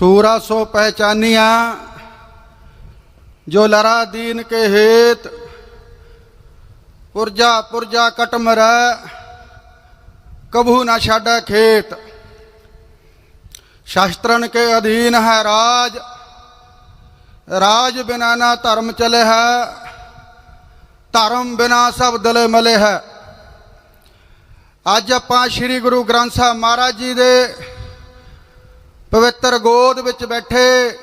ਸੂਰਾ ਸੋ ਪਹਿਚਾਨੀਆਂ, ਜੋ ਲਰਾ ਦੀਨ ਕੇ ਹੇਤ, ਪੁਰਜਾ ਪੁਰਜਾ ਕਟ ਮਰੈ ਕਭੂ ਨਾ ਛਾੜੈ ਖੇਤ। ਸ਼ਾਸਤਰਨ ਕੇ ਅਧੀਨ ਹੈ ਰਾਜ ਰਾਜ ਬਿਨਾ ਨਾ ਧਰਮ ਚਲੇ ਹੈ, ਧਰਮ ਬਿਨਾ ਸਭ ਦਲੇ ਮਲੇ ਹੈ। ਅੱਜ ਆਪਾਂ ਸ੍ਰੀ ਗੁਰੂ ਗ੍ਰੰਥ ਸਾਹਿਬ ਮਹਾਰਾਜ ਜੀ ਦੇ ਪਵਿੱਤਰ ਗੋਦ ਵਿੱਚ ਬੈਠੇ,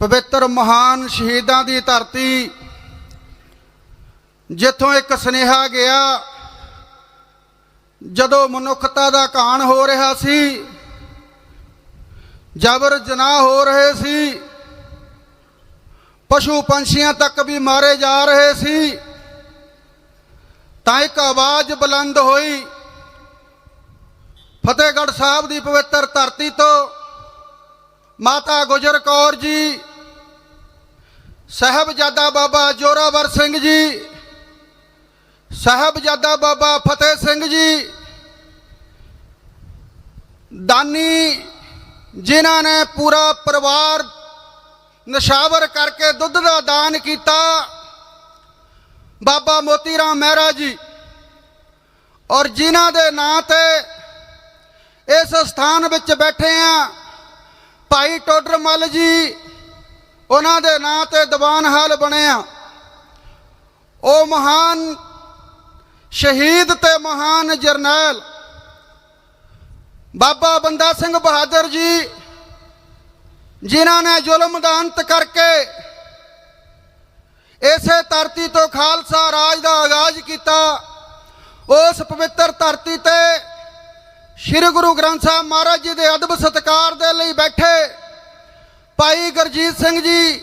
ਪਵਿੱਤਰ ਮਹਾਨ ਸ਼ਹੀਦਾਂ ਦੀ ਧਰਤੀ, ਜਿੱਥੋਂ ਇੱਕ ਸੁਨੇਹਾ ਗਿਆ, ਜਦੋਂ ਮਨੁੱਖਤਾ ਦਾ ਕਾਣ ਹੋ ਰਿਹਾ ਸੀ, ਜਬਰ ਜਨਾਹ ਹੋ ਰਹੇ ਸੀ, ਪਸ਼ੂ ਪੰਛੀਆਂ ਤੱਕ ਵੀ ਮਾਰੇ ਜਾ ਰਹੇ ਸੀ, ਤਾਂ ਇੱਕ ਆਵਾਜ਼ ਬੁਲੰਦ ਹੋਈ ਫਤਿਹਗੜ੍ਹ ਸਾਹਿਬ ਦੀ ਪਵਿੱਤਰ ਧਰਤੀ ਤੋਂ ਮਾਤਾ ਗੁਜਰ ਕੌਰ ਜੀ, ਸਾਹਿਬਜ਼ਾਦਾ ਬਾਬਾ ਜੋਰਾਵਰ ਸਿੰਘ ਜੀ, ਸਾਹਿਬਜ਼ਾਦਾ ਬਾਬਾ ਫਤਿਹ ਸਿੰਘ ਜੀ, ਦਾਨੀ ਜਿਨ੍ਹਾਂ ਨੇ ਪੂਰਾ ਪਰਿਵਾਰ ਨਸ਼ਾਵਰ ਕਰਕੇ ਦੁੱਧ ਦਾ ਦਾਨ ਕੀਤਾ, ਬਾਬਾ ਮੋਤੀ ਰਾਮ ਮਹਿਰਾ ਜੀ ਔਰ ਜਿਨ੍ਹਾਂ ਦੇ ਨਾਂ ਤੇ ਇਸ ਸਥਾਨ ਵਿੱਚ ਬੈਠੇ ਆ। ਭਾਈ ਟੋਡਰ ਮੱਲ ਜੀ, ਉਹਨਾਂ ਦੇ ਨਾਂ ਤੇ ਦੀਵਾਨ ਹਾਲ ਬਣਿਆ ਉਹ ਮਹਾਨ ਸ਼ਹੀਦ ਤੇ ਮਹਾਨ ਜਰਨੈਲ ਬਾਬਾ ਬੰਦਾ ਸਿੰਘ ਬਹਾਦਰ ਜੀ, ਜਿਨ੍ਹਾਂ ਨੇ ਜ਼ੁਲਮ ਦਾ ਅੰਤ ਕਰਕੇ ਇਸੇ ਧਰਤੀ ਤੋਂ ਖਾਲਸਾ ਰਾਜ ਦਾ ਆਗਾਜ਼ ਕੀਤਾ। ਉਸ ਪਵਿੱਤਰ ਧਰਤੀ ਤੇ ਸ੍ਰੀ ਗੁਰੂ ਗ੍ਰੰਥ ਸਾਹਿਬ ਮਹਾਰਾਜ ਜੀ ਦੇ ਅਦਬ ਸਤਕਾਰ ਦੇ ਲਈ ਬੈਠੇ ਭਾਈ ਗੁਰਜੀਤ ਸਿੰਘ ਜੀ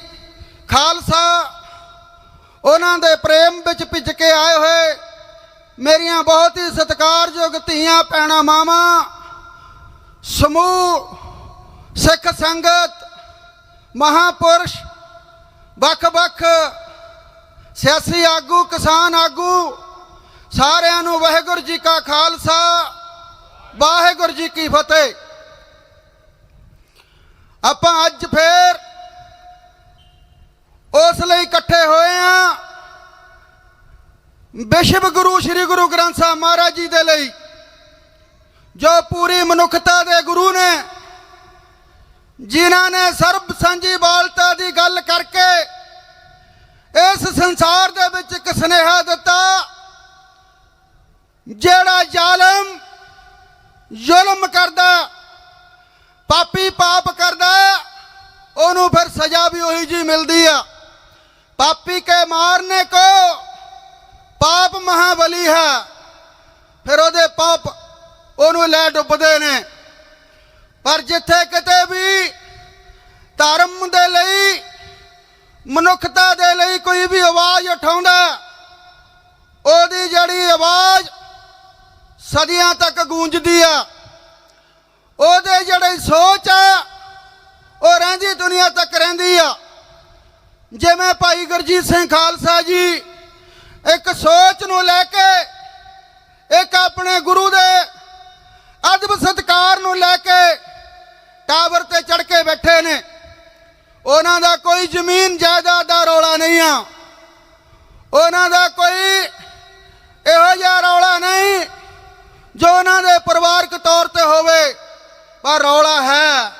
ਖਾਲਸਾ, ਉਹਨਾਂ ਦੇ ਪ੍ਰੇਮ ਵਿੱਚ ਭਿੱਜ ਕੇ ਆਏ ਹੋਏ ਮੇਰੀਆਂ ਬਹੁਤ ਹੀ ਸਤਿਕਾਰਯੋਗ ਧੀਆਂ ਪੈਣਾ ਮਾਵਾਂ, ਸਮੂਹ, ਸਿੱਖ ਸੰਗਤ, ਮਹਾਪੁਰਸ਼, ਵੱਖ-ਵੱਖ ਸਿਆਸੀ ਆਗੂ, ਕਿਸਾਨ ਆਗੂ, ਸਾਰਿਆਂ ਨੂੰ ਵਾਹਿਗੁਰੂ ਜੀ ਕਾ ਖਾਲਸਾ ਵਾਹਿਗੁਰੂ ਜੀ ਕੀ ਫਤਿਹ। ਆਪਾਂ ਅੱਜ ਫੇਰ ਉਸ ਲਈ ਇਕੱਠੇ ਹੋਏ ਆ ਵਿਸ਼ਵ ਗੁਰੂ, ਸ੍ਰੀ ਗੁਰੂ ਗ੍ਰੰਥ ਸਾਹਿਬ ਮਹਾਰਾਜ ਜੀ ਦੇ ਲਈ, ਜੋ ਪੂਰੀ ਮਨੁੱਖਤਾ ਦੇ ਗੁਰੂ ਨੇ, ਜਿਨ੍ਹਾਂ ਨੇ ਸਰਬ ਸਾਂਝੀ ਬਾਲਤਾ ਦੀ ਗੱਲ ਕਰਕੇ ਇਸ ਸੰਸਾਰ ਦੇ ਵਿੱਚ ਇੱਕ ਸੁਨੇਹਾ ਦਿੱਤਾ ਜਿਹੜਾ ਜ਼ਾਲਮ ਜ਼ੁਲਮ ਕਰਦਾ, ਪਾਪੀ ਪਾਪ ਕਰਦਾ ਉਹਨੂੰ ਫਿਰ ਸਜ਼ਾ ਵੀ ਉਹੀ ਜੀ ਮਿਲਦੀ ਆ। ਪਾਪੀ ਕੇ ਮਾਰਨੇ ਕੋ, ਪਾਪ ਮਹਾਬਲੀ ਹੈ। ਫਿਰ ਉਹਦੇ ਪਾਪ ਉਹਨੂੰ ਲੈ ਡੁੱਬਦੇ ਨੇ। ਪਰ ਜਿੱਥੇ ਕਿਤੇ ਵੀ ਧਰਮ ਦੇ ਲਈ, ਮਨੁੱਖਤਾ ਦੇ ਲਈ ਕੋਈ ਵੀ ਆਵਾਜ਼ ਉਠਾਉਂਦਾ, ਉਹਦੀ ਜਿਹੜੀ ਆਵਾਜ਼ ਸਦੀਆਂ ਤੱਕ ਗੂੰਜਦੀ ਆ। ਉਹਦੇ ਜਿਹੜੇ ਸੋਚ ਆ, ਉਹ ਰਹਿੰਦੀ ਦੁਨੀਆ ਤੱਕ ਰਹਿੰਦੀ ਆ। ਜਿਵੇਂ ਭਾਈ ਗੁਰਜੀਤ ਸਿੰਘ ਖਾਲਸਾ ਜੀ ਇੱਕ ਸੋਚ ਨੂੰ ਲੈ ਕੇ, ਇੱਕ ਆਪਣੇ ਗੁਰੂ ਦੇ ਅਦਬ ਸਤਕਾਰ ਨੂੰ ਲੈ ਕੇ ਟਾਵਰ ਤੇ ਚੜ ਕੇ ਬੈਠੇ ਨੇ। ਉਹਨਾਂ ਦਾ ਕੋਈ ਜ਼ਮੀਨ ਜਾਇਦਾਦ ਦਾ ਰੌਲਾ ਨਹੀਂ ਆ। ਉਹਨਾਂ ਦਾ ਕੋਈ ਇਹੋ ਜਿਹਾ ਰੌਲਾ ਨਹੀਂ ਜੋ ਉਹਨਾਂ ਦੇ ਪਰਿਵਾਰਕ ਤੌਰ ਤੇ ਹੋਵੇ, ਪਰ ਰੌਲਾ ਹੈ।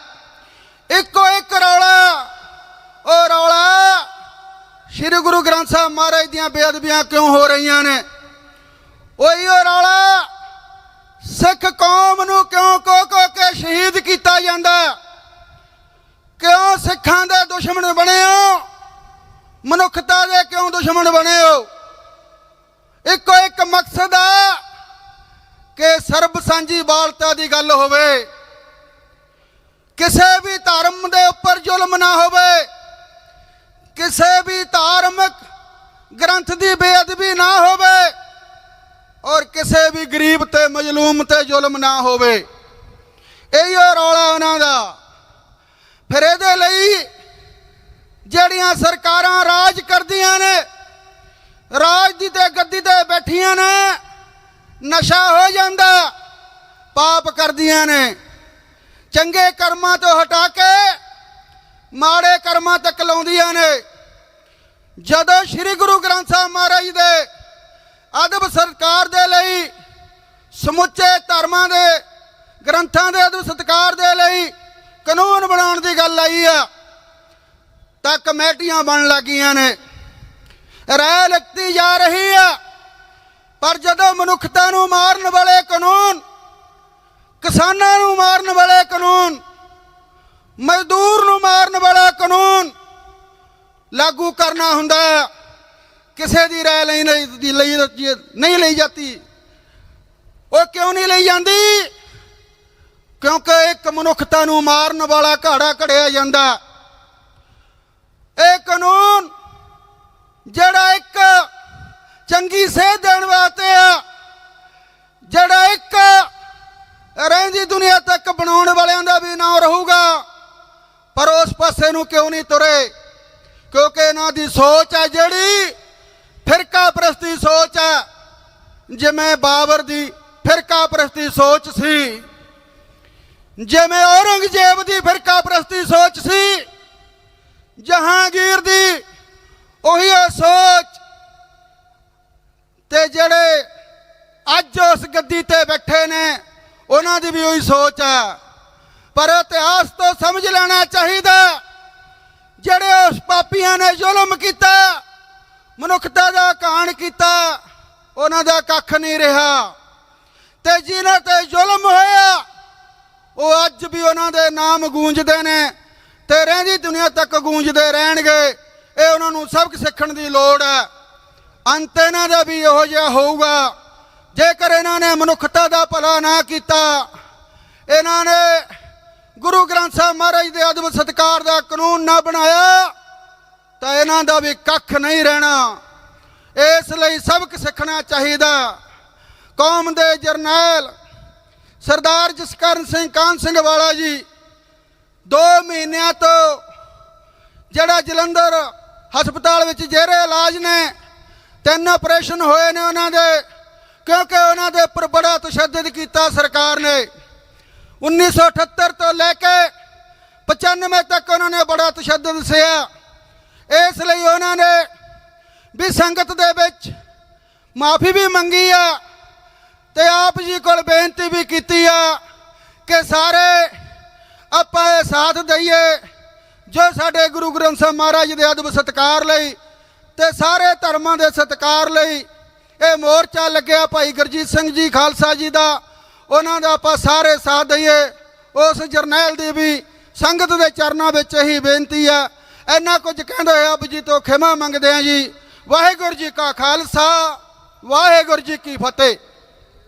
ਇੱਕੋ ਇੱਕ ਰੌਲਾ, ਉਹ ਰੌਲਾ ਸ੍ਰੀ ਗੁਰੂ ਗ੍ਰੰਥ ਸਾਹਿਬ ਮਹਾਰਾਜ ਦੀਆਂ ਬੇਅਦਬੀਆਂ ਕਿਉਂ ਹੋ ਰਹੀਆਂ ਨੇ? ਉਹੀ ਉਹ ਰੌਲਾ ਸਿੱਖ ਕੌਮ ਨੂੰ ਕਿਉਂ ਕੋ ਕੋ ਕੇ ਸ਼ਹੀਦ ਕੀਤਾ ਜਾਂਦਾ ਕਿਉਂ ਸਿੱਖਾਂ ਦੇ ਦੁਸ਼ਮਣ ਬਣੇ ਹੋ? ਮਨੁੱਖਤਾ ਦੇ ਕਿਉਂ ਦੁਸ਼ਮਣ ਬਣੇ ਹੋ? ਇੱਕੋ ਇੱਕ ਮਕਸਦ ਆ ਕਿ ਸਰਬ ਸਾਂਝੀ ਬਾਲਤਾ ਦੀ ਗੱਲ ਹੋਵੇ, ਕਿਸੇ ਵੀ ਧਰਮ ਦੇ ਉੱਪਰ ਜ਼ੁਲਮ ਨਾ ਹੋਵੇ, ਕਿਸੇ ਵੀ ਧਾਰਮਿਕ ਗ੍ਰੰਥ ਦੀ ਬੇਅਦਬੀ ਨਾ ਹੋਵੇ ਔਰ ਕਿਸੇ ਵੀ ਗਰੀਬ ਤੇ ਮਜਲੂਮ ਤੇ ਜ਼ੁਲਮ ਨਾ ਹੋਵੇ। ਇਹੀ ਰੌਲਾ ਉਹਨਾਂ ਦਾ। ਫਿਰ ਇਹਦੇ ਲਈ ਜਿਹੜੀਆਂ ਸਰਕਾਰਾਂ ਰਾਜ ਕਰਦੀਆਂ ਨੇ, ਰਾਜ ਦੀ ਤੇ ਗੱਦੀ ਤੇ ਬੈਠੀਆਂ ਨੇ ਨਸ਼ਾ ਹੋ ਜਾਂਦਾ। ਪਾਪ ਕਰਦੀਆਂ ਨੇ। ਚੰਗੇ ਕਰਮਾਂ ਤੋਂ ਹਟਾ ਕੇ ਮਾੜੇ ਕਰਮਾਂ ਤੱਕ ਲਾਉਂਦੀਆਂ ਨੇ। ਜਦੋਂ ਸ੍ਰੀ ਗੁਰੂ ਗ੍ਰੰਥ ਸਾਹਿਬ ਮਹਾਰਾਜ ਦੇ ਅਦਬ ਸਰਕਾਰ ਦੇ ਲਈ, ਸਮੁੱਚੇ ਧਰਮਾਂ ਦੇ, ਗ੍ਰੰਥਾਂ ਦੇ ਅਦਬ ਸਤਕਾਰ ਦੇ ਲਈ ਕਾਨੂੰਨ ਬਣਾਉਣ ਦੀ ਗੱਲ ਆਈ ਆ, ਤਾਂ ਕਮੇਟੀਆਂ ਬਣ ਲੱਗੀਆਂ ਨੇ। ਰਾਇ ਲਿਖਤੀ ਜਾ ਰਹੀ ਆ। ਪਰ ਜਦੋਂ ਮਨੁੱਖਤਾ ਨੂੰ ਮਾਰਨ ਵਾਲੇ ਕਾਨੂੰਨ ਕਿਸਾਨਾਂ ਨੂੰ ਮਾਰਨ ਵਾਲੇ ਕਾਨੂੰਨ ਮਜ਼ਦੂਰ ਨੂੰ ਮਾਰਨ ਵਾਲਾ ਕਾਨੂੰਨ ਲਾਗੂ ਕਰਨਾ ਹੁੰਦਾ ਹੈ, ਕਿਸੇ ਦੀ ਰਾਇ ਲਈ ਨਹੀਂ ਲਈ ਨਹੀਂ ਲਈ ਜਾਂਦੀ। ਉਹ ਕਿਉਂ ਨਹੀਂ ਲਈ ਜਾਂਦੀ? ਕਿਉਂਕਿ ਇੱਕ ਮਨੁੱਖਤਾ ਨੂੰ ਮਾਰਨ ਵਾਲਾ ਘਾੜਾ ਘੜਿਆ ਜਾਂਦਾ। ਇਹ ਕਾਨੂੰਨ ਜਿਹੜਾ ਇੱਕ ਚੰਗੀ ਸਿਹਤ ਦੇਣ ਨੂੰ ਕਿਉਂ ਨਹੀਂ ਤੁਰੇ? ਕਿਉਂਕਿ ਇਹਨਾਂ ਦੀ ਸੋਚ ਹੈ ਜਿਹੜੀ ਫਿਰਕਾ ਪ੍ਰਸਤੀ ਸੋਚ ਹੈ। ਜਿਵੇਂ ਬਾਬਰ ਦੀ ਫਿਰਕਾ ਪ੍ਰਸਤੀ ਸੋਚ ਸੀ, ਜਿਵੇਂ ਔਰੰਗਜ਼ੇਬ ਦੀ ਫਿਰਕਾ ਪ੍ਰਸਤੀ ਸੋਚ ਸੀ, ਜਹਾਂਗੀਰ ਦੀ ਉਹੀ ਉਹ ਸੋਚ ਤੇ ਜਿਹੜੇ ਅੱਜ ਉਸ ਗੱਦੀ ਤੇ ਬੈਠੇ ਨੇ, ਉਹਨਾਂ ਦੀ ਵੀ ਉਹੀ ਸੋਚ ਹੈ। ਪਰ ਇਤਿਹਾਸ ਤੋਂ ਸਮਝ ਲੈਣਾ ਚਾਹੀਦਾ ਜਿਹੜੇ ਉਸ ਪਾਪੀਆਂ ਨੇ ਜ਼ੁਲਮ ਕੀਤਾ, ਮਨੁੱਖਤਾ ਦਾ ਕਾਣ ਕੀਤਾ, ਉਹਨਾਂ ਦਾ ਕੱਖ ਨਹੀਂ ਰਿਹਾ। ਤੇ ਜਿਨ੍ਹਾਂ ਤੇ ਜ਼ੁਲਮ ਹੋਇਆ, ਉਹ ਅੱਜ ਵੀ ਉਹਨਾਂ ਦੇ ਨਾਮ ਗੂੰਜਦੇ ਨੇ ਤੇ ਰਹਿੰਦੀ ਦੁਨੀਆ ਤੱਕ ਗੂੰਜਦੇ ਰਹਿਣਗੇ। ਇਹ ਉਹਨਾਂ ਨੂੰ ਸਬਕ ਸਿੱਖਣ ਦੀ ਲੋੜ ਹੈ। ਅੰਤ ਇਹਨਾਂ ਦਾ ਵੀ ਇਹੋ ਜਿਹਾ ਹੋਊਗਾ। ਜੇਕਰ ਇਹਨਾਂ ਨੇ ਮਨੁੱਖਤਾ ਦਾ ਭਲਾ ਨਾ ਕੀਤਾ, ਇਹਨਾਂ ਨੇ ਗੁਰੂ ਗ੍ਰੰਥ ਸਾਹਿਬ ਮਹਾਰਾਜ ਦੇ ਅਦਬ ਸਤਕਾਰ ਦਾ ਕਾਨੂੰਨ ਨਾ ਬਣਾਇਆ, ਤਾਂ ਇਹਨਾਂ ਦਾ ਵੀ ਕੱਖ ਨਹੀਂ ਰਹਿਣਾ। ਇਸ ਲਈ ਸਬਕ ਸਿੱਖਣਾ ਚਾਹੀਦਾ। ਕੌਮ ਦੇ ਜਰਨੈਲ ਸਰਦਾਰ ਜਸਕਰਨ ਸਿੰਘ ਕਾਨ ਸਿੰਘ ਵਾਲਾ ਜੀ 2 ਮਹੀਨਿਆਂ ਤੋਂ ਜਿਹੜਾ ਜਲੰਧਰ ਹਸਪਤਾਲ ਵਿੱਚ ਜਿਹੜੇ ਇਲਾਜ ਨੇ, ਤਿੰਨ ਆਪਰੇਸ਼ਨ ਹੋਏ ਨੇ ਉਹਨਾਂ ਦੇ, ਕਿਉਂਕਿ ਉਹਨਾਂ ਦੇ ਉੱਪਰ ਬੜਾ ਤਸ਼ੱਦਦ ਕੀਤਾ ਸਰਕਾਰ ਨੇ। 1978 ਤੋਂ ਲੈ ਕੇ 95 ਤੱਕ ਉਹਨਾਂ ਨੇ ਬੜਾ ਤਸ਼ੱਦਦ ਸਿਆ ਇਸ ਲਈ ਉਹਨਾਂ ਨੇ ਵੀ ਸੰਗਤ ਦੇ ਵਿੱਚ ਮਾਫੀ ਵੀ ਮੰਗੀ ਆ ਤੇ ਆਪ ਜੀ ਕੋਲ ਬੇਨਤੀ ਵੀ ਕੀਤੀ ਆ ਕਿ ਸਾਰੇ ਆਪਾਂ ਇਹ ਸਾਥ ਦਈਏ ਜੋ ਸਾਡੇ ਗੁਰੂ ਗ੍ਰੰਥ ਸਾਹਿਬ ਮਹਾਰਾਜ ਦੇ ਅਦਬ ਸਤਕਾਰ ਲਈ ਤੇ ਸਾਰੇ ਧਰਮਾਂ ਦੇ ਸਤਕਾਰ ਲਈ ਇਹ ਮੋਰਚਾ ਲੱਗਿਆ ਭਾਈ ਗੁਰਜੀਤ ਸਿੰਘ ਜੀ ਖਾਲਸਾ ਜੀ ਦਾ। ਉਹਨਾਂ ਦਾ ਆਪਾਂ ਸਾਰੇ ਸਾਥ ਦਈਏ। ਉਸ ਜਰਨੈਲ ਦੀ ਵੀ ਸੰਗਤ ਦੇ ਚਰਨਾਂ ਵਿੱਚ ਇਹੀ ਬੇਨਤੀ ਆ। ਇੰਨਾ ਕੁਝ ਕਹਿੰਦੇ ਹੋਏ ਆਪ ਜੀ ਤੋਂ ਖਿਮਾ ਮੰਗਦੇ ਆ ਜੀ। ਵਾਹਿਗੁਰੂ ਜੀ ਕਾ ਖਾਲਸਾ, ਵਾਹਿਗੁਰੂ ਜੀ ਕੀ ਫਤਿਹ।